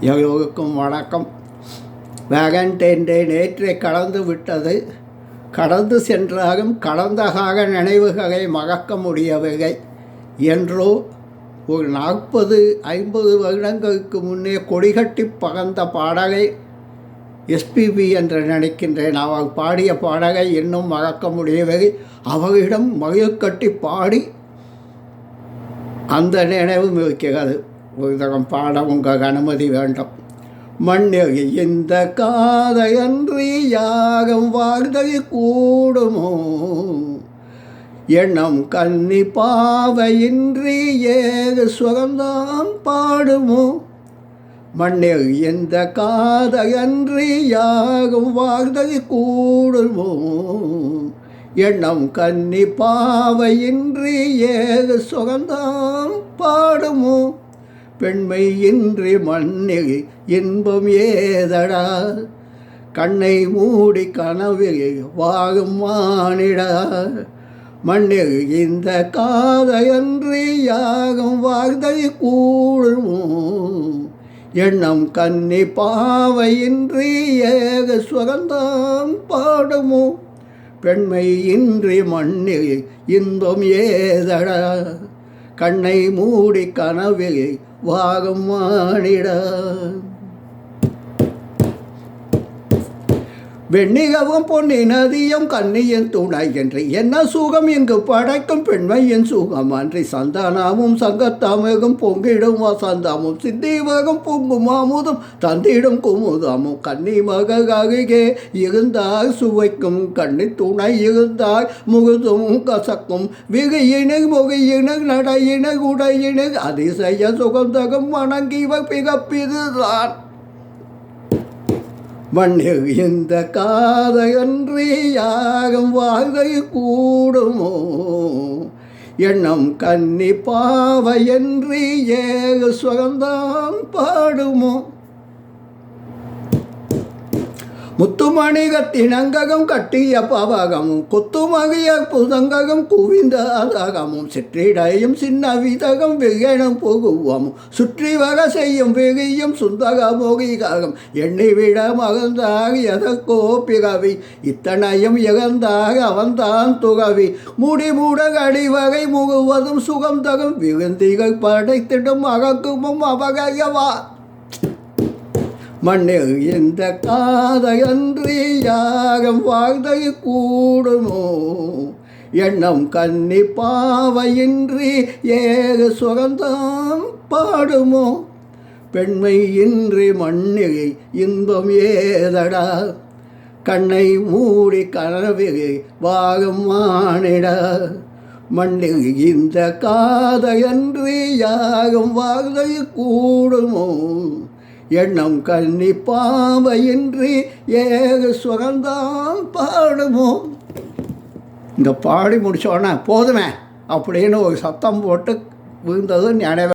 எல்லோருக்கும் வணக்கம். வேகன்டேன்டே நேற்றே கடந்து விட்டது. கடந்து சென்றாலும் கடந்த கால நினைவுகளை மறக்க முடியவில்லை. என்றோ ஒரு நாற்பது ஐம்பது வருடங்களுக்கு முன்னே கொடிகட்டி பகர்ந்த பாடலை எஸ்பிபி என்று நினைக்கின்றேன். அவர் பாடிய பாடலை இன்னும் மறக்க முடியவில்லை. அவரிடம் மகிழ்கட்டி பாடி அந்த நினைவும் இருக்கிறது. ஒரு பாட உங்கள் அனுமதி வேண்டும். மண்ணில் இந்த காதையன்றி யாகம் வாழ்தல் கூடுமோ? எண்ணம் கன்னி பாவையின்றி ஏது சுகந்தான் பாடுமோ? மண்ணில் இந்த காதையன்றி யாகம் வாழ்தல் கூடுமோ? எண்ணம் கன்னி பாவையின்றி ஏது சுகந்தான் பாடுமோ? பெண்மை இன்றி மண்ணில் இன்பம் ஏதடா? கண்ணை மூடி கனவில் வாகும் மானிடா? மண்ணில் இந்த காதையன்றி யாகம் வாழ்தல் கூடுமோ எண்ணம் கன்னி பாவையின்றி ஏக சுகந்தான் பாடுமோ? பெண்மை இன்றி மண்ணில் இன்பம் ஏதடா? கண்ணை மூடி கனவில் வாகம் மானிட வெண்ணிகவும் பொன்னி நதியும் கண்ணியின் துணை என்று என்ன சுகம் இங்கு படைக்கும் பெண்மையின் சுகம் அன்றி சந்தானாமும் சங்கத்தமிழும் பொங்கிடும் வசந்தமும் சித்திவகம் பொங்கும் அமுதும் தந்திடும் குமுதமும் கன்னி மகே இருந்தாய் சுவைக்கும் கண்ணி துணை இருந்தாய் முகுதும் கசக்கும் விகையினை முகையினை நடையினை உடையினை அதிசய சுகந்தகம் வணங்கி பிகப்பிதுதான் மண்ணில் இந்த காதையன்றி யாகம் வாழ்கை கூடுமோ? எண்ணம் கன்னி பாவையன்றி ஏக சுகந்தான் பாடுமோ? முத்துமணிகத்தினங்ககம் கட்டிய பவகமும் கொத்துமகிய புதங்ககம் குவிந்த அதகமும் சிற்றிடையும் சின்ன விதகம் வெகனும் புகுவமும் சுற்றி வக செய்யும் வெகியும் சுந்தக மொகிககம் எண்ணிவிட மகந்தாக எதற்கோ பிகவி இத்தனையும் இகந்தாக அவன்தான் துகவி முடிமூட அடிவகை முகுவதும் சுகம் தகும் விகுந்திகள் படைத்திடும் அகக்குமும் அவகையவா மண்ணில் இந்த காதையன்றி யாகம் வாழ்தை கூடுமோ? எண்ணம் கன்னி பாவையின்றி ஏக சுகந்தான் பாடுமோ? பெண்மை இன்றி மண்ணில் இன்பம் ஏதடா? கண்ணை மூடி கனவில் வாகம் மானிட? மண்ணில் இந்த காதையன்றி யாகம் வாழ்தை கூடுமோ? எண்ணம் கண்ணி பாவையின்றி ஏக சுகந்தான் பாடுமோ இந்த பாடி முடித்தோடனே போதுமே அப்படின்னு ஒரு சத்தம் போட்டு விழுந்தது நினைவு